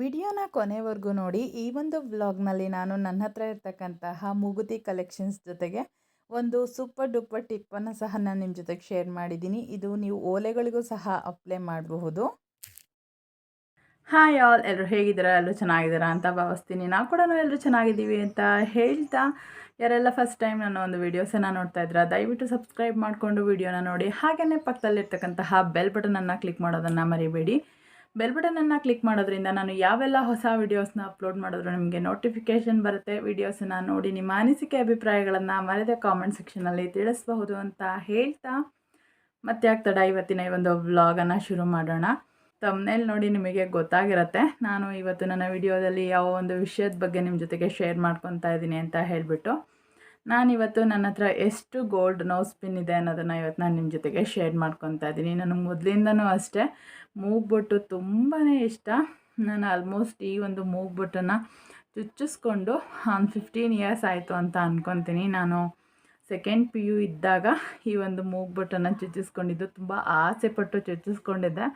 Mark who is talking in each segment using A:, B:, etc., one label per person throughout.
A: ವಿಡಿಯೋನ ಕೊನೆವರೆಗೂ ನೋಡಿ. ಈ ಒಂದು ವ್ಲಾಗ್ನಲ್ಲಿ ನಾನು ನನ್ನ ಹತ್ರ ಇರ್ತಕ್ಕಂತಹ ಮೂಗುತಿ ಕಲೆಕ್ಷನ್ಸ್ ಜೊತೆಗೆ ಒಂದು ಸೂಪರ್ ಡೂಪರ್ ಟಿಪ್ಪನ್ನು ಸಹ ನಾನು ನಿಮ್ಮ ಜೊತೆಗೆ ಶೇರ್ ಮಾಡಿದ್ದೀನಿ. ಇದು ನೀವು ಓಲೆಗಳಿಗೂ ಸಹ ಅಪ್ಲೈ ಮಾಡಬಹುದು. Hi all. ಎಲ್ಲರೂ ಹೇಗಿದ್ದೀರಾ? ಎಲ್ಲರೂ ಚೆನ್ನಾಗಿದ್ದೀರಾ ಅಂತ ಭಾವಿಸ್ತೀನಿ. ನಾವು ಕೂಡ ಎಲ್ಲರೂ ಚೆನ್ನಾಗಿದ್ದೀವಿ ಅಂತ ಹೇಳ್ತಾ ಯಾರೆಲ್ಲ ಫಸ್ಟ್ ಟೈಮ್ ನನ್ನ ಒಂದು ವೀಡಿಯೋಸನ್ನು ನೋಡ್ತಾ ಇದ್ದೀರಾ, ದಯವಿಟ್ಟು ಸಬ್ಸ್ಕ್ರೈಬ್ ಮಾಡಿಕೊಂಡು ವೀಡಿಯೋನ ನೋಡಿ. ಹಾಗೆಯೇ ಪಕ್ಕದಲ್ಲಿರ್ತಕ್ಕಂತಹ ಬೆಲ್ ಬಟನನ್ನು ಕ್ಲಿಕ್ ಮಾಡೋದನ್ನು ಮರಿಬೇಡಿ. ಬೆಲ್ ಬಟನನ್ನು ಕ್ಲಿಕ್ ಮಾಡೋದ್ರಿಂದ ನಾನು ಯಾವೆಲ್ಲ ಹೊಸ ವೀಡಿಯೋಸ್ನ ಅಪ್ಲೋಡ್ ಮಾಡಿದ್ರು ನಿಮಗೆ ನೋಟಿಫಿಕೇಷನ್ ಬರುತ್ತೆ. ವೀಡಿಯೋಸನ್ನು ನೋಡಿ ನಿಮ್ಮ ಅನಿಸಿಕೆ ಅಭಿಪ್ರಾಯಗಳನ್ನು ಮರೆದ ಕಾಮೆಂಟ್ ಸೆಕ್ಷನಲ್ಲಿ ತಿಳಿಸಬಹುದು ಅಂತ ಹೇಳ್ತಾ ಮತ್ತೆ ಆಗ್ತಡ ಇವತ್ತಿನ ಈ ಒಂದು ವ್ಲಾಗನ್ನು ಶುರು ಮಾಡೋಣ. ತಮ್ಮನೇಲಿ ನೋಡಿ ನಿಮಗೆ ಗೊತ್ತಾಗಿರುತ್ತೆ. ನಾನು ಇವತ್ತು ನನ್ನ ವಿಡಿಯೋದಲ್ಲಿ ಯಾವ ಒಂದು ವಿಷಯದ ಬಗ್ಗೆ ನಿಮ್ಮ ಜೊತೆಗೆ ಶೇರ್ ಮಾಡ್ಕೊತಾ ಇದ್ದೀನಿ ಅಂತ ಹೇಳಿಬಿಟ್ಟು. ನಾನಿವತ್ತು ನನ್ನ ಹತ್ರ ಎಷ್ಟು ಗೋಲ್ಡ್ ನೋಸ್ ಪಿನ್ ಇದೆ ಅನ್ನೋದನ್ನು ಇವತ್ತು ನಾನು ನಿಮ್ಮ ಜೊತೆಗೆ ಶೇರ್ ಮಾಡ್ಕೊತಾ ಇದ್ದೀನಿ. ನನಗೆ ಮೊದಲಿಂದನೂ ಅಷ್ಟೇ ಮೂಗ್ಬೊಟ್ಟು ತುಂಬಾ ಇಷ್ಟ. ನಾನು ಆಲ್ಮೋಸ್ಟ್ ಈ ಒಂದು ಮೂಗ್ಬೊಟ್ಟನ್ನು ಚುಚ್ಚಿಸ್ಕೊಂಡು ಒಂದು ಫಿಫ್ಟೀನ್ ಇಯರ್ಸ್ ಆಯಿತು ಅಂತ ಅಂದ್ಕೊತೀನಿ ನಾನು ಸೆಕೆಂಡ್ ಪಿ ಯು ಇದ್ದಾಗ ಈ ಒಂದು ಮೂಗ್ಬೊಟ್ಟನ್ನು ಚುಚ್ಚಿಸ್ಕೊಂಡಿದ್ದು ತುಂಬ ಆಸೆ ಪಟ್ಟು ಚುಚ್ಚಿಸ್ಕೊಂಡಿದ್ದೆ.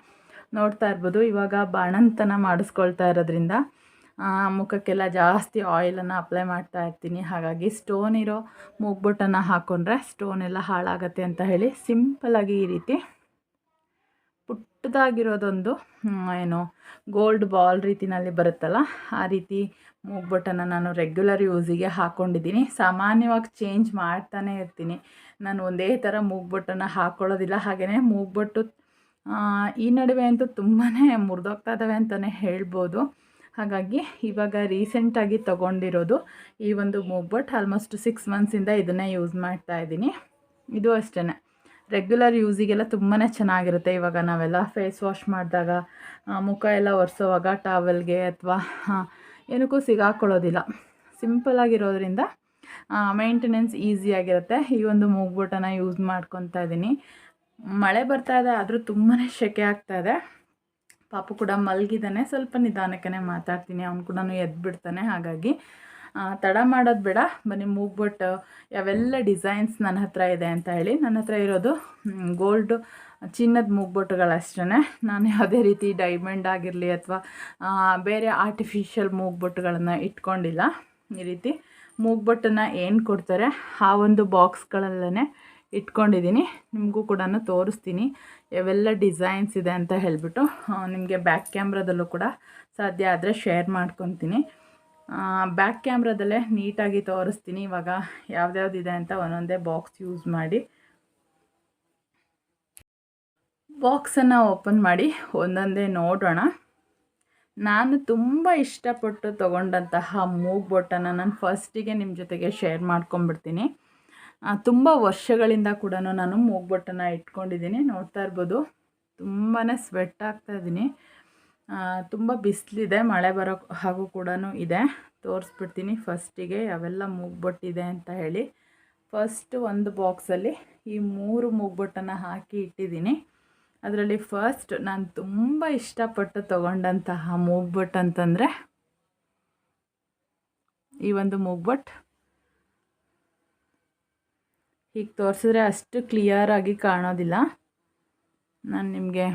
A: ನೋಡ್ತಾ ಇರ್ಬೋದು ಇವಾಗ ಬಾಣಂತನ ಮಾಡಿಸ್ಕೊಳ್ತಾ ಇರೋದ್ರಿಂದ ಮುಖಕ್ಕೆಲ್ಲ ಜಾಸ್ತಿ ಆಯಿಲನ್ನು ಅಪ್ಲೈ ಮಾಡ್ತಾ ಇರ್ತೀನಿ. ಹಾಗಾಗಿ ಸ್ಟೋನ್ ಇರೋ ಮೂಗ್ಬೊಟ್ಟನ್ನು ಹಾಕ್ಕೊಂಡ್ರೆ ಸ್ಟೋನ್ ಎಲ್ಲ ಹಾಳಾಗತ್ತೆ ಅಂತ ಹೇಳಿ ಸಿಂಪಲಾಗಿ ಈ ರೀತಿ ಪುಟ್ಟದಾಗಿರೋದೊಂದು ಏನು ಗೋಲ್ಡ್ ಬಾಲ್ ರೀತಿನಲ್ಲಿ ಬರುತ್ತಲ್ಲ, ಆ ರೀತಿ ಮೂಗ್ಬೊಟ್ಟನ್ನು ನಾನು ರೆಗ್ಯುಲರ್ ಯೂಸಿಗೆ ಹಾಕ್ಕೊಂಡಿದ್ದೀನಿ ಸಾಮಾನ್ಯವಾಗಿ ಚೇಂಜ್ ಮಾಡ್ತಾನೆ ಇರ್ತೀನಿ. ನಾನು ಒಂದೇ ಥರ ಮೂಗ್ಬೊಟ್ಟನ್ನು ಹಾಕ್ಕೊಳ್ಳೋದಿಲ್ಲ ಹಾಗೆಯೇ ಮೂಗ್ಬೊಟ್ಟು ಈ ನಡುವೆ ಅಂತೂ ತುಂಬಾ ಮುರಿದೋಗ್ತಾ ಇದ್ದಾವೆ ಅಂತಲೇ ಹೇಳ್ಬೋದು. ಹಾಗಾಗಿ ಇವಾಗ ರೀಸೆಂಟಾಗಿ ತೊಗೊಂಡಿರೋದು ಈ ಒಂದು ಮೂಗ್ಬಟ್ ಆಲ್ಮೋಸ್ಟ್ ಸಿಕ್ಸ್ ಮಂತ್ಸಿಂದ ಇದನ್ನೇ ಯೂಸ್ ಮಾಡ್ತಾ ಇದ್ದೀನಿ. ಇದು ಅಷ್ಟೇ ರೆಗ್ಯುಲರ್ ಯೂಸಿಗೆಲ್ಲ ತುಂಬಾ ಚೆನ್ನಾಗಿರುತ್ತೆ ಇವಾಗ ನಾವೆಲ್ಲ ಫೇಸ್ ವಾಶ್ ಮಾಡಿದಾಗ ಮುಖ ಎಲ್ಲ ಒರೆಸೋವಾಗ ಟಾವೆಲ್ಗೆ ಅಥವಾ ಏನಕ್ಕೂ ಸಿಗಾಕೊಳ್ಳೋದಿಲ್ಲ. ಸಿಂಪಲಾಗಿರೋದ್ರಿಂದ ಮೇಂಟೆನೆನ್ಸ್ ಈಸಿಯಾಗಿರುತ್ತೆ ಈ ಒಂದು ಮೂಗ್ಬಟ್ಟನ್ನು ಯೂಸ್ ಮಾಡ್ಕೊತಾ ಇದ್ದೀನಿ. ಮಳೆ ಬರ್ತಾ ಇದೆ ಆದರೂ ತುಂಬಾ ಸೆಕೆ ಆಗ್ತಾಯಿದೆ ಪಾಪು ಕೂಡ ಮಲಗಿದ್ದಾನೆ ಸ್ವಲ್ಪ ನಿಧಾನಕ್ಕೆ ಮಾತಾಡ್ತೀನಿ, ಅವ್ನು ಕೂಡ ಎದ್ಬಿಡ್ತಾನೆ, ಹಾಗಾಗಿ ತಡ ಮಾಡೋದು ಬೇಡ, ಬನ್ನಿ ಮೂಗ್ಬಿಟ್ಟು, ಯಾವೆಲ್ಲ ಡಿಸೈನ್ಸ್ ನನ್ನ ಹತ್ರ ಇದೆ ಅಂತ ಹೇಳಿ, ನನ್ನ ಹತ್ರ ಇರೋದು ಗೋಲ್ಡ್, ಚಿನ್ನದ ಮೂಗ್ಬೊಟ್ಟುಗಳಷ್ಟೇ ನಾನು ಯಾವುದೇ ರೀತಿ ಡೈಮಂಡ್ ಆಗಿರಲಿ ಅಥವಾ ಬೇರೆ ಆರ್ಟಿಫಿಷಿಯಲ್ ಮೂಗ್ಬೊಟ್ಟುಗಳನ್ನು ಇಟ್ಕೊಂಡಿಲ್ಲ. ಈ ರೀತಿ ಮೂಗ್ಬೊಟ್ಟನ್ನು ಏನು ಕೊಡ್ತಾರೆ, ಆ ಒಂದು ಬಾಕ್ಸ್ಗಳಲ್ಲೇ ಇಟ್ಕೊಂಡಿದ್ದೀನಿ. ನಿಮಗೂ ಕೂಡ ತೋರಿಸ್ತೀನಿ. ಯಾವೆಲ್ಲ ಡಿಸೈನ್ಸ್ ಇದೆ ಅಂತ ಹೇಳಿಬಿಟ್ಟು ನಿಮಗೆ ಬ್ಯಾಕ್ ಕ್ಯಾಮ್ರಾದಲ್ಲೂ ಕೂಡ ಸಾಧ್ಯ ಆದರೆ ಶೇರ್ ಮಾಡ್ಕೊತೀನಿ. ಬ್ಯಾಕ್ ಕ್ಯಾಮ್ರಾದಲ್ಲೇ ನೀಟಾಗಿ ತೋರಿಸ್ತೀನಿ. ಇವಾಗ ಯಾವ್ದ್ಯಾವ್ದಿದೆ ಅಂತ ಒಂದೊಂದೇ ಬಾಕ್ಸ್ ಯೂಸ್ ಮಾಡಿ. ಬಾಕ್ಸನ್ನು ಓಪನ್ ಮಾಡಿ ಒಂದೊಂದೇ ನೋಡೋಣ. ನಾನು ತುಂಬ ಇಷ್ಟಪಟ್ಟು ತೊಗೊಂಡಂತಹ ಮೂಗ್ ಬೊಟ್ಟನ್ನು ನಾನು ಫಸ್ಟಿಗೆ ನಿಮ್ಮ ಜೊತೆಗೆ ಶೇರ್ ಮಾಡ್ಕೊಂಬಿಡ್ತೀನಿ ತುಂಬ ವರ್ಷಗಳಿಂದ ಕೂಡ ನಾನು ಮೂಗ್ಬೊಟ್ಟನ್ನು ಇಟ್ಕೊಂಡಿದ್ದೀನಿ, ನೋಡ್ತಾ ಇರ್ಬೋದು. ತುಂಬಾ ಸ್ವೆಟ್ ಆಗ್ತಾಯಿದ್ದೀನಿ ತುಂಬ ಬಿಸಿಲಿದೆ, ಮಳೆ ಬರೋ ಹಾಗೂ ಕೂಡ ಇದೆ. ತೋರಿಸ್ಬಿಡ್ತೀನಿ ಫಸ್ಟಿಗೆ ಯಾವೆಲ್ಲ ಮೂಗ್ಬೊಟ್ಟಿದೆ ಅಂತ ಹೇಳಿ. ಫಸ್ಟ್ ಒಂದು ಬಾಕ್ಸಲ್ಲಿ ಈ ಮೂರು ಮೂಗ್ಬೊಟ್ಟನ್ನು ಹಾಕಿ ಇಟ್ಟಿದ್ದೀನಿ. ಅದರಲ್ಲಿ ಫಸ್ಟ್ ನಾನು ತುಂಬ ಇಷ್ಟಪಟ್ಟು ತೊಗೊಂಡಂತಹ ಮೂಗ್ಬೊಟ್ಟು ಅಂತಂದರೆ ಈ ಒಂದು ಮೂಗ್ಬೊಟ್ಟು ಹೀಗೆ ತೋರಿಸಿದ್ರೆ ಅಷ್ಟು ಕ್ಲಿಯರಾಗಿ ಕಾಣೋದಿಲ್ಲ. ನಾನು ನಿಮಗೆ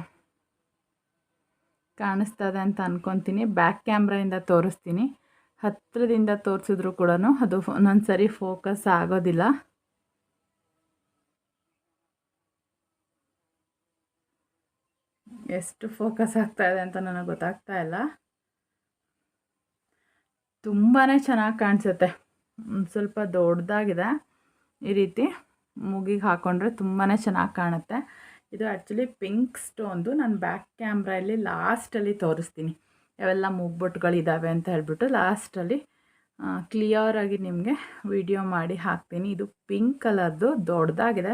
A: ಕಾಣಿಸ್ತದೆ ಅಂತ ಅಂದ್ಕೊತೀನಿ ಬ್ಯಾಕ್ ಕ್ಯಾಮ್ರಾಯಿಂದ ತೋರಿಸ್ತೀನಿ. ಹತ್ತಿರದಿಂದ ತೋರಿಸಿದ್ರು ಕೂಡ ಅದು ಒಂದೊಂದು ಸರಿ ಫೋಕಸ್ ಆಗೋದಿಲ್ಲ. ಎಷ್ಟು ಫೋಕಸ್ ಆಗ್ತಾ ಇದೆ ಅಂತ ನನಗೆ ಗೊತ್ತಾಗ್ತಾ ಇಲ್ಲ. ತುಂಬಾ ಚೆನ್ನಾಗಿ ಕಾಣಿಸುತ್ತೆ. ಸ್ವಲ್ಪ ದೊಡ್ಡದಾಗಿದೆ ಈ ರೀತಿ. ಮೂಗಿಗೆ ಹಾಕ್ಕೊಂಡ್ರೆ ತುಂಬಾ ಚೆನ್ನಾಗಿ ಕಾಣುತ್ತೆ. ಇದು ಆ್ಯಕ್ಚುಲಿ ಪಿಂಕ್ ಸ್ಟೋನ್ದು ನಾನು ಬ್ಯಾಕ್ ಕ್ಯಾಮ್ರಲ್ಲಿ ಲಾಸ್ಟಲ್ಲಿ ತೋರಿಸ್ತೀನಿ. ಯಾವೆಲ್ಲ ಮೂಗ್ಬೊಟ್ಟುಗಳಿದ್ದಾವೆ ಅಂತ ಹೇಳ್ಬಿಟ್ಟು ಲಾಸ್ಟಲ್ಲಿ ಕ್ಲಿಯರಾಗಿ ನಿಮಗೆ ವಿಡಿಯೋ ಮಾಡಿ ಹಾಕ್ತೀನಿ. ಇದು ಪಿಂಕ್ ಕಲರ್ದು ದೊಡ್ಡದಾಗಿದೆ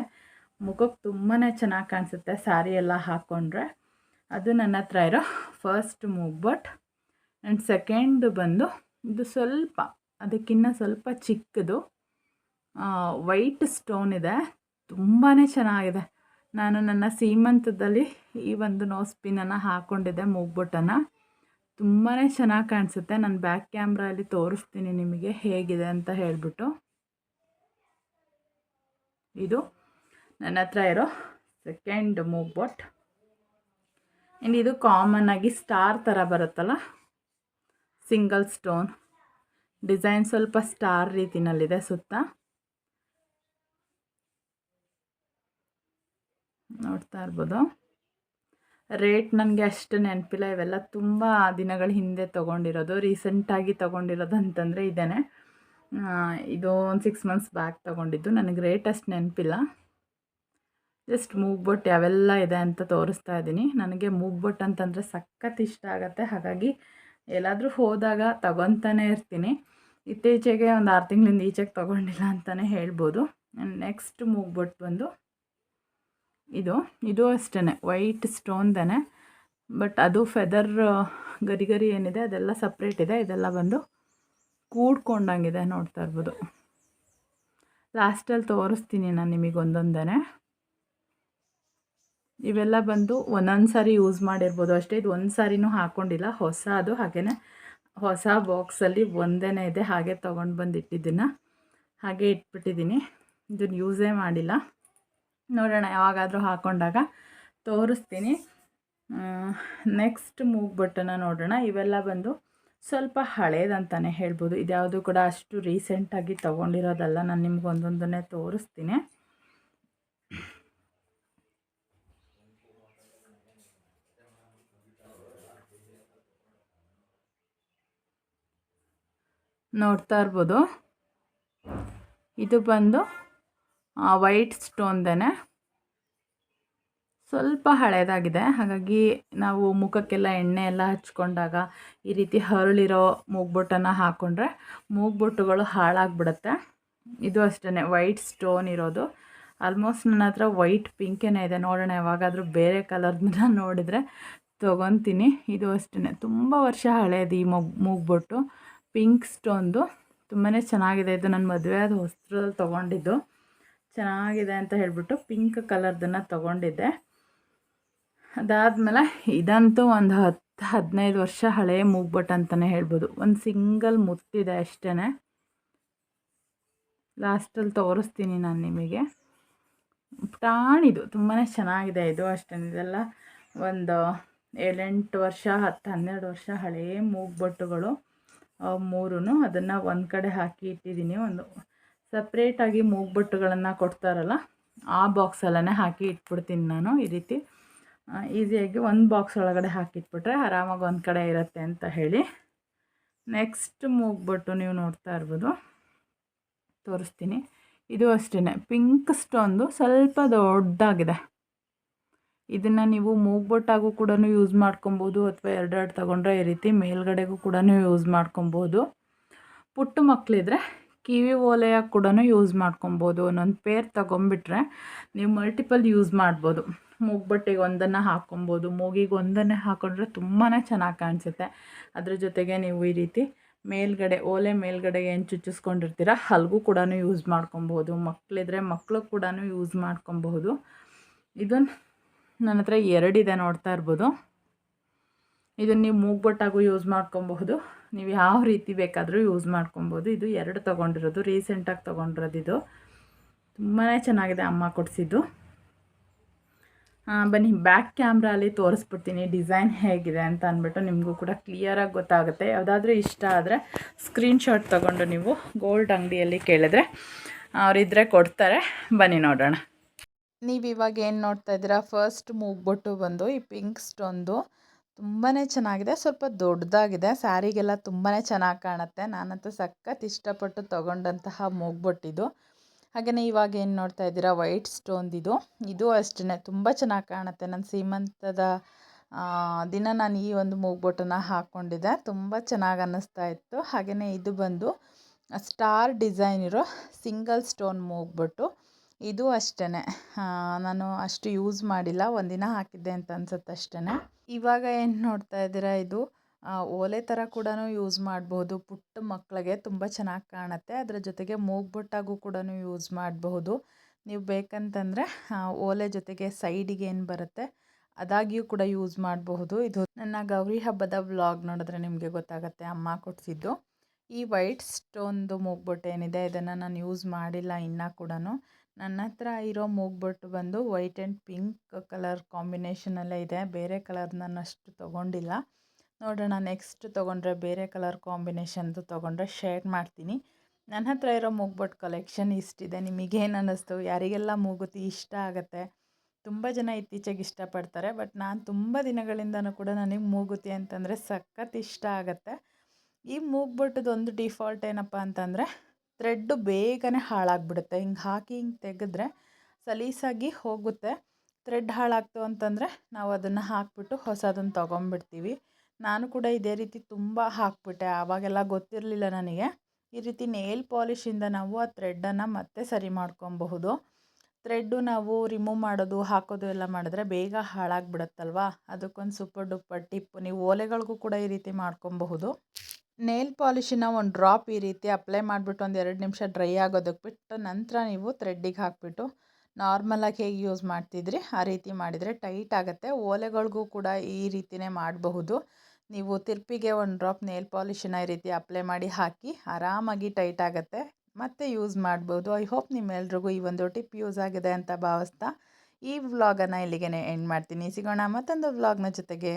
A: ಮುಖಕ್ಕೆ ತುಂಬಾ ಚೆನ್ನಾಗಿ ಕಾಣಿಸುತ್ತೆ ಸ್ಯಾರಿ ಎಲ್ಲ ಹಾಕ್ಕೊಂಡ್ರೆ ಅದು ನನ್ನ ಹತ್ರ ಇರೋ ಫಸ್ಟ್ ಮೂಗ್ಬಟ್. ಆ್ಯಂಡ್ ಸೆಕೆಂಡ್ ಬಂದು ಇದು ಸ್ವಲ್ಪ ಅದಕ್ಕಿಂತ ಸ್ವಲ್ಪ ಚಿಕ್ಕದು. ವೈಟ್ ಸ್ಟೋನ್ ಇದೆ. ತುಂಬಾ ಚೆನ್ನಾಗಿದೆ. ನಾನು ನನ್ನ ಸೀಮಂತದಲ್ಲಿ ಈ ಒಂದು ನೋಸ್ ಪಿನ್ನನ್ನು ಹಾಕ್ಕೊಂಡಿದ್ದೆ ಮೂಗ್ಬೊಟ್ಟನ್ನು ತುಂಬಾ ಚೆನ್ನಾಗಿ ಕಾಣಿಸುತ್ತೆ. ನಾನು ಬ್ಯಾಕ್ ಕ್ಯಾಮ್ರಲ್ಲಿ ತೋರಿಸ್ತೀನಿ ನಿಮಗೆ ಹೇಗಿದೆ ಅಂತ ಹೇಳಿಬಿಟ್ಟು. ಇದು ನನ್ನ ಹತ್ರ ಇರೋ ಸೆಕೆಂಡ್ ಮೂಗ್ಬೊಟ್ ಆ್ಯಂಡ್ ಇದು ಕಾಮನ್ ಆಗಿ ಸ್ಟಾರ್ ಥರ ಬರುತ್ತಲ್ಲ? ಸಿಂಗಲ್ ಸ್ಟೋನ್ ಡಿಸೈನ್ ಸ್ವಲ್ಪ ಸ್ಟಾರ್ ರೀತಿನಲ್ಲಿದೆ ಸುತ್ತ. ನೋಡ್ತಾ ಇರ್ಬೋದು. ರೇಟ್ ನನಗೆ ಅಷ್ಟು ನೆನಪಿಲ್ಲ. ಇವೆಲ್ಲ ತುಂಬ ದಿನಗಳ ಹಿಂದೆ ತೊಗೊಂಡಿರೋದು. ರೀಸೆಂಟಾಗಿ ತೊಗೊಂಡಿರೋದು ಅಂತಂದರೆ ಇದೇ ಇದು ಒಂದು ಸಿಕ್ಸ್ ಮಂತ್ಸ್ ಬ್ಯಾಕ್ ತೊಗೊಂಡಿದ್ದು. ನನಗೆ ರೇಟ್ ಅಷ್ಟು ನೆನಪಿಲ್ಲ. ಜಸ್ಟ್ ಮೂಗ್ಬೊಟ್ಟು ಯಾವೆಲ್ಲ ಇದೆ ಅಂತ ತೋರಿಸ್ತಾ ಇದ್ದೀನಿ. ನನಗೆ ಮೂಗ್ಬೊಟ್ಟು ಅಂತಂದರೆ ಸಖತ್ ಇಷ್ಟ ಆಗುತ್ತೆ. ಹಾಗಾಗಿ ಎಲ್ಲಾದರೂ ಹೋದಾಗ ತಗೊತಾನೆ ಇರ್ತೀನಿ. ಇತ್ತೀಚೆಗೆ ಒಂದು ಆರು ತಿಂಗಳಿಂದ ಈಚೆಗೆ ತೊಗೊಂಡಿಲ್ಲ ಅಂತಲೇ ಹೇಳ್ಬೋದು. ನೆಕ್ಸ್ಟ್ ಮೂಗ್ಬೊಟ್ಟು ಬಂದು ಇದು ಇದು ಅಷ್ಟೇ ವೈಟ್ ಸ್ಟೋನ್ದೇ ಬಟ್ ಅದು ಫೆದರ್ ಗರಿ ಗರಿ ಏನಿದೆ, ಅದೆಲ್ಲ ಸಪ್ರೇಟ್ ಇದೆ. ಇದೆಲ್ಲ ಬಂದು ಕೂಡ್ಕೊಂಡಂಗಿದೆ ನೋಡ್ತಾ ಇರ್ಬೋದು. ಲಾಸ್ಟಲ್ಲಿ ತೋರಿಸ್ತೀನಿ ನಾನು ನಿಮಗೆ ಒಂದೊಂದೇ ಇವೆಲ್ಲ ಬಂದು ಒಂದೊಂದು ಸಾರಿ ಯೂಸ್ ಮಾಡಿರ್ಬೋದು ಅಷ್ಟೇ. ಇದು ಒಂದು ಸಾರಿನೂ ಹಾಕ್ಕೊಂಡಿಲ್ಲ ಹೊಸ ಅದು ಹಾಗೆಯೇ ಹೊಸ ಬಾಕ್ಸಲ್ಲಿ ಒಂದೇ ಇದೆ. ಹಾಗೆ ತೊಗೊಂಡು ಬಂದು ಇಟ್ಟಿದ್ದನ್ನು ಹಾಗೆ ಇಟ್ಬಿಟ್ಟಿದ್ದೀನಿ. ಇದನ್ನು ಯೂಸೇ ಮಾಡಿಲ್ಲ. ನೋಡೋಣ ಯಾವಾಗಾದರೂ ಹಾಕ್ಕೊಂಡಾಗ ತೋರಿಸ್ತೀನಿ. ನೆಕ್ಸ್ಟ್ ಮೂಗ್ ಬಟ್ಟನ್ನು ನೋಡೋಣ. ಇವೆಲ್ಲ ಬಂದು ಸ್ವಲ್ಪ ಹಳೇದಂತಲೇ ಹೇಳ್ಬೋದು. ಇದ್ಯಾವುದು ಕೂಡ ಅಷ್ಟು ರೀಸೆಂಟಾಗಿ ತೊಗೊಂಡಿರೋದಲ್ಲ. ನಾನು ನಿಮ್ಗೆ ಒಂದೊಂದನ್ನೇ ತೋರಿಸ್ತೀನಿ. ನೋಡ್ತಾ ಇರ್ಬೋದು. ಇದು ಬಂದು ವೈಟ್ ಸ್ಟೋನ್ದೇ ಸ್ವಲ್ಪ ಹಳೇದಾಗಿದೆ. ಹಾಗಾಗಿ ನಾವು ಮುಖಕ್ಕೆಲ್ಲ ಎಣ್ಣೆ ಎಲ್ಲ ಹಚ್ಕೊಂಡಾಗ ಈ ರೀತಿ ಹರಳಿರೋ ಮೂಗ್ಬೊಟ್ಟನ್ನು ಹಾಕ್ಕೊಂಡ್ರೆ ಮೂಗ್ಬೊಟ್ಟುಗಳು ಹಾಳಾಗ್ಬಿಡುತ್ತೆ. ಇದು ಅಷ್ಟೇ ವೈಟ್ ಸ್ಟೋನ್ ಇರೋದು. ಆಲ್ಮೋಸ್ಟ್ ನನ್ನ ಹತ್ರ ವೈಟ್ ಪಿಂಕೇನೇ ಇದೆ, ನೋಡೋಣ ಯಾವಾಗಾದರೂ ಬೇರೆ ಕಲರ್ನ ನೋಡಿದರೆ ತೊಗೊತೀನಿ. ಇದು ಅಷ್ಟೇ ತುಂಬ ವರ್ಷ ಹಳೆಯದು ಈ ಮೂಗ್ ಮೂಗ್ಬೊಟ್ಟು. ಪಿಂಕ್ ಸ್ಟೋನ್ದು ತುಂಬಾ ಚೆನ್ನಾಗಿದೆ. ಇದು ನನ್ನ ಮದುವೆ ಆದ ಹೊಸದಲ್ಲಿ ತೊಗೊಂಡಿದ್ದು. ಚೆನ್ನಾಗಿದೆ ಅಂತ ಹೇಳಿಬಿಟ್ಟು ಪಿಂಕ್ ಕಲರ್ದನ್ನು ತೊಗೊಂಡಿದ್ದೆ. ಅದಾದಮೇಲೆ ಇದಂತೂ ಒಂದು ಹತ್ತು ಹದಿನೈದು ವರ್ಷ ಹಳೆಯ ಮೂಗ್ಬಟ್ಟು ಅಂತಲೇ ಹೇಳ್ಬೋದು. ಒಂದು ಸಿಂಗಲ್ ಮುತ್ತಿದೆ ಅಷ್ಟೇ ಲಾಸ್ಟಲ್ಲಿ ತೋರಿಸ್ತೀನಿ ನಾನು ನಿಮಗೆ. ಪ್ರಾಣಿದು ತುಂಬಾ ಚೆನ್ನಾಗಿದೆ ಇದು ಅಷ್ಟೇ ಇದೆಲ್ಲ ಒಂದು ಏಳೆಂಟು ವರ್ಷ ಹತ್ತು ಹನ್ನೆರಡು ವರ್ಷ ಹಳೆಯ ಮೂಗ್ಬಟ್ಟುಗಳು ಮೂರೂ ಅದನ್ನು ಒಂದು ಕಡೆ ಹಾಕಿ ಇಟ್ಟಿದ್ದೀನಿ. ಒಂದು ಸಪ್ರೇಟಾಗಿ ಮೂಗ್ಬೊಟ್ಟುಗಳನ್ನು ಕೊಡ್ತಾರಲ್ಲ, ಆ ಬಾಕ್ಸಲ್ಲೇ ಹಾಕಿ ಇಟ್ಬಿಡ್ತೀನಿ ನಾನು ಈ ರೀತಿ. ಈಸಿಯಾಗಿ ಒಂದು ಬಾಕ್ಸ್ ಒಳಗಡೆ ಹಾಕಿಟ್ಬಿಟ್ರೆ ಆರಾಮಾಗಿ ಒಂದು ಕಡೆ ಇರುತ್ತೆ ಅಂತ ಹೇಳಿ. ನೆಕ್ಸ್ಟ್ ಮೂಗ್ಬಟ್ಟು ನೀವು ನೋಡ್ತಾ ಇರ್ಬೋದು. ತೋರಿಸ್ತೀನಿ. ಇದು ಅಷ್ಟೇ ಪಿಂಕ್ ಸ್ಟೋನ್ದು ಸ್ವಲ್ಪ ದೊಡ್ಡದಾಗಿದೆ ಇದನ್ನು ನೀವು ಮೂಗ್ಬೊಟ್ಟಾಗೂ ಕೂಡ ಯೂಸ್ ಮಾಡ್ಕೊಬೋದು ಅಥವಾ ಎರಡೆರಡು ತೊಗೊಂಡ್ರೆ ಈ ರೀತಿ ಮೇಲ್ಗಡೆಗೂ ಕೂಡ ಯೂಸ್ ಮಾಡ್ಕೊಬೋದು. ಪುಟ್ಟ ಮಕ್ಕಳಿದ್ರೆ ಕಿವಿ ಓಲೆಯ ಕೂಡ ಯೂಸ್ ಮಾಡ್ಕೊಬೋದು. ಒಂದೊಂದು ಪೇರ್ ತಗೊಂಬಿಟ್ರೆ ನೀವು ಮಲ್ಟಿಪಲ್ ಯೂಸ್ ಮಾಡ್ಬೋದು. ಮೂಗ್ಬಟ್ಟೆಗೆ ಒಂದನ್ನು ಹಾಕ್ಕೊಬೋದು ಮೂಗಿಗೆ ಒಂದನ್ನೇ ಹಾಕ್ಕೊಂಡ್ರೆ ತುಂಬಾ ಚೆನ್ನಾಗಿ ಕಾಣಿಸುತ್ತೆ. ಅದ್ರ ಜೊತೆಗೆ ನೀವು ಈ ರೀತಿ ಮೇಲ್ಗಡೆ, ಓಲೆ ಮೇಲ್ಗಡೆ ಏನು ಚುಚ್ಚಿಸ್ಕೊಂಡಿರ್ತೀರ ಅಲ್ಗೂ ಕೂಡ ಯೂಸ್ ಮಾಡ್ಕೊಬೋದು. ಮಕ್ಕಳಿದ್ರೆ ಮಕ್ಕಳು ಕೂಡ ಯೂಸ್ ಮಾಡ್ಕೊಬಹುದು. ಇದನ್ನು ನನ್ನ ಹತ್ರ ಎರಡಿದೆ ನೋಡ್ತಾ ಇರ್ಬೋದು. ಇದನ್ನು ನೀವು ಮೂಗ್ಬಟ್ಟಾಗೂ ಯೂಸ್ ಮಾಡ್ಕೊಬಹುದು. ನೀವು ಯಾವ ರೀತಿ ಬೇಕಾದರೂ ಯೂಸ್ ಮಾಡ್ಕೊಬೋದು. ಇದು ಎರಡು ತೊಗೊಂಡಿರೋದು ರೀಸೆಂಟಾಗಿ ತೊಗೊಂಡಿರೋದು ಇದು. ತುಂಬಾ ಚೆನ್ನಾಗಿದೆ ಅಮ್ಮ ಕೊಡಿಸಿದ್ದು. ಬನ್ನಿ ಬ್ಯಾಕ್ ಕ್ಯಾಮ್ರಲ್ಲಿ ತೋರಿಸ್ಬಿಡ್ತೀನಿ ಡಿಸೈನ್ ಹೇಗಿದೆ ಅಂತ ಅಂದ್ಬಿಟ್ಟು ನಿಮಗೂ ಕೂಡ ಕ್ಲಿಯರಾಗಿ ಗೊತ್ತಾಗುತ್ತೆ. ಯಾವುದಾದ್ರೂ ಇಷ್ಟ ಆದರೆ ಸ್ಕ್ರೀನ್ಶಾಟ್ ತೊಗೊಂಡು ನೀವು ಗೋಲ್ಡ್ ಅಂಗಡಿಯಲ್ಲಿ ಕೇಳಿದ್ರೆ ಅವರಿದ್ದರೆ ಕೊಡ್ತಾರೆ. ಬನ್ನಿ ನೋಡೋಣ. ನೀವು ಇವಾಗ ಏನು ನೋಡ್ತಾ ಇದ್ದೀರಾ? ಫಸ್ಟ್ ಮೂಗ್ಬಿಟ್ಟು ಬಂದು ಈ ಪಿಂಕ್ ಸ್ಟೋನ್ದು ತುಂಬಾ ಚೆನ್ನಾಗಿದೆ. ಸ್ವಲ್ಪ ದೊಡ್ಡದಾಗಿದೆ. ಸ್ಯಾರಿಗೆಲ್ಲ ತುಂಬಾ ಚೆನ್ನಾಗಿ ಕಾಣುತ್ತೆ. ನಾನಂತೂ ಸಖತ್ ಇಷ್ಟಪಟ್ಟು ತೊಗೊಂಡಂತಹ ಮೂಗ್ಬೊಟ್ಟಿದು. ಹಾಗೆಯೇ ಇವಾಗ ಏನು ನೋಡ್ತಾ ಇದ್ದೀರಾ? ವೈಟ್ ಸ್ಟೋನ್ದಿದು ಇದು. ಅಷ್ಟೇ ತುಂಬ ಚೆನ್ನಾಗಿ ಕಾಣುತ್ತೆ. ನನ್ನ ಸೀಮಂತದ ದಿನ ನಾನು ಈ ಒಂದು ಮೂಗ್ಬೊಟ್ಟನ್ನು ಹಾಕ್ಕೊಂಡಿದ್ದೆ ತುಂಬ ಚೆನ್ನಾಗಿ ಅನ್ನಿಸ್ತಾ ಇತ್ತು. ಹಾಗೆಯೇ ಇದು ಬಂದು, ಸ್ಟಾರ್ ಡಿಸೈನ್ ಇರೋ ಸಿಂಗಲ್ ಸ್ಟೋನ್ ಮೂಗ್ಬಿಟ್ಟು. ಇದು ಅಷ್ಟೇ ನಾನು ಅಷ್ಟು ಯೂಸ್ ಮಾಡಿಲ್ಲ. ಒಂದಿನ ಹಾಕಿದ್ದೆ ಅಂತ ಅನ್ಸುತ್ತೆ ಅಷ್ಟೇ ಇವಾಗ ಏನು ನೋಡ್ತಾ ಇದ್ದೀರಾ ಇದು? ಓಲೆ ಥರ ಕೂಡ ಯೂಸ್ ಮಾಡಬಹುದು. ಪುಟ್ಟ ಮಕ್ಕಳಿಗೆ ತುಂಬ ಚೆನ್ನಾಗಿ ಕಾಣುತ್ತೆ. ಅದರ ಜೊತೆಗೆ ಮೂಗ್ಬೊಟ್ಟಾಗೂ ಕೂಡ ಯೂಸ್ ಮಾಡಬಹುದು. ನೀವು ಬೇಕಂತಂದರೆ ಓಲೆ ಜೊತೆಗೆ ಸೈಡಿಗೆ ಏನು ಬರುತ್ತೆ, ಅದಾಗಿಯೂ ಕೂಡ ಯೂಸ್ ಮಾಡಬಹುದು. ಇದು ನನ್ನ ಗೌರಿ ಹಬ್ಬದ ವ್ಲಾಗ್ ನೋಡಿದ್ರೆ ನಿಮಗೆ ಗೊತ್ತಾಗುತ್ತೆ. ಅಮ್ಮ ಕೊಡಿಸಿದ್ದು. ಈ ವೈಟ್ ಸ್ಟೋನ್ದು ಮೂಗ್ಬೊಟ್ಟು ಏನಿದೆ, ಇದನ್ನು ನಾನು ಯೂಸ್ ಮಾಡಿಲ್ಲ ಇನ್ನೂ ಕೂಡ ನನ್ನ ಹತ್ರ ಇರೋ ಮೂಗ್ಬೊಟ್ಟು ಬಂದು ವೈಟ್ ಆ್ಯಂಡ್ ಪಿಂಕ್ ಕಲರ್ ಕಾಂಬಿನೇಷನಲ್ಲೇ ಇದೆ. ಬೇರೆ ಕಲರ್ ನಾನು ಅಷ್ಟು ತೊಗೊಂಡಿಲ್ಲ. ನೋಡೋಣ, ನೆಕ್ಸ್ಟ್ ತೊಗೊಂಡ್ರೆ ಬೇರೆ ಕಲರ್ ಕಾಂಬಿನೇಷನ್ದು ತೊಗೊಂಡ್ರೆ ಶೇರ್ ಮಾಡ್ತೀನಿ. ನನ್ನ ಹತ್ರ ಇರೋ ಮೂಗ್ಬೊಟ್ಟು ಕಲೆಕ್ಷನ್ ಇಷ್ಟಿದೆ. ನಿಮಗೇನು ಅನ್ನಿಸ್ತು? ಯಾರಿಗೆಲ್ಲ ಮೂಗುತಿ ಇಷ್ಟ ಆಗುತ್ತೆ? ತುಂಬ ಜನ ಇತ್ತೀಚೆಗೆ ಇಷ್ಟಪಡ್ತಾರೆ. ಬಟ್ ನಾನು ತುಂಬ ದಿನಗಳಿಂದನೂ ಕೂಡ ನನಗೆ ಮೂಗುತಿ ಅಂತಂದರೆ ಸಖತ್ ಇಷ್ಟ ಆಗುತ್ತೆ. ಈ ಮೂಗು ಒಂದು ಡಿಫಾಲ್ಟ್ ಏನಪ್ಪ ಅಂತಂದರೆ ಥ್ರೆಡ್ಡು ಬೇಗನೆ ಹಾಳಾಗ್ಬಿಡುತ್ತೆ. ಹಿಂಗೆ ಹಾಕಿ ಹಿಂಗೆ ತೆಗೆದ್ರೆ ಸಲೀಸಾಗಿ ಹೋಗುತ್ತೆ. ಥ್ರೆಡ್ ಹಾಳಾಗ್ತು ಅಂತಂದರೆ ನಾವು ಅದನ್ನು ಹಾಕ್ಬಿಟ್ಟು ಹೊಸದನ್ನು ತೊಗೊಂಬಿಡ್ತೀವಿ. ನಾನು ಕೂಡ ಇದೇ ರೀತಿ ತುಂಬ ಹಾಕ್ಬಿಟ್ಟೆ. ಆವಾಗೆಲ್ಲ ಗೊತ್ತಿರಲಿಲ್ಲ ನನಗೆ. ಈ ರೀತಿ ನೇಲ್ ಪಾಲಿಶಿಂದ ನಾವು ಆ ಥ್ರೆಡ್ಡನ್ನು ಮತ್ತೆ ಸರಿ ಮಾಡ್ಕೊಬಹುದು. ಥ್ರೆಡ್ಡು ನಾವು ರಿಮೂವ್ ಮಾಡೋದು, ಹಾಕೋದು ಎಲ್ಲ ಮಾಡಿದ್ರೆ ಬೇಗ ಹಾಳಾಗ್ಬಿಡುತ್ತಲ್ವ? ಅದಕ್ಕೊಂದು ಸೂಪರ್ ಡೂಪರ್ ಟಿಪ್. ನೀವು ಓಲೆಗಳಿಗೂ ಕೂಡ ಈ ರೀತಿ ಮಾಡ್ಕೊಬಹುದು. ನೇಲ್ ಪಾಲಿಶಿನ ಒಂದು ಡ್ರಾಪ್ ಈ ರೀತಿ ಅಪ್ಲೈ ಮಾಡಿಬಿಟ್ಟು ಒಂದು ಎರಡು ನಿಮಿಷ ಡ್ರೈ ಆಗೋದಕ್ಕೆ ಬಿಟ್ಟು ನಂತರ ನೀವು ಥ್ರೆಡ್ಡಿಗೆ ಹಾಕಿಬಿಟ್ಟು ನಾರ್ಮಲಾಗಿ ಹೇಗೆ ಯೂಸ್ ಮಾಡ್ತಿದ್ರಿ ಆ ರೀತಿ ಮಾಡಿದರೆ ಟೈಟ್ ಆಗುತ್ತೆ. ಓಲೆಗಳಿಗೂ ಕೂಡ ಈ ರೀತಿಯೇ ಮಾಡಬಹುದು. ನೀವು ತಿರ್ಪಿಗೆ ಒಂದು ಡ್ರಾಪ್ ನೇಲ್ ಪಾಲಿಷನ್ನ ಈ ರೀತಿ ಅಪ್ಲೈ ಮಾಡಿ ಹಾಕಿ ಆರಾಮಾಗಿ ಟೈಟ್ ಆಗುತ್ತೆ. ಮತ್ತೆ ಯೂಸ್ ಮಾಡ್ಬೋದು. ಐ ಹೋಪ್ ನಿಮ್ಮೆಲ್ರಿಗೂ ಈ ಒಂದು ಟಿಪ್ ಯೂಸ್ ಆಗಿದೆ ಅಂತ ಭಾವಿಸ್ತಾ ಈ ವ್ಲಾಗನ್ನು ಇಲ್ಲಿಗೆ ಎಂಡ್ ಮಾಡ್ತೀನಿ. ಸಿಗೋಣ ಮತ್ತೊಂದು ವ್ಲಾಗ್ನ ಜೊತೆಗೆ.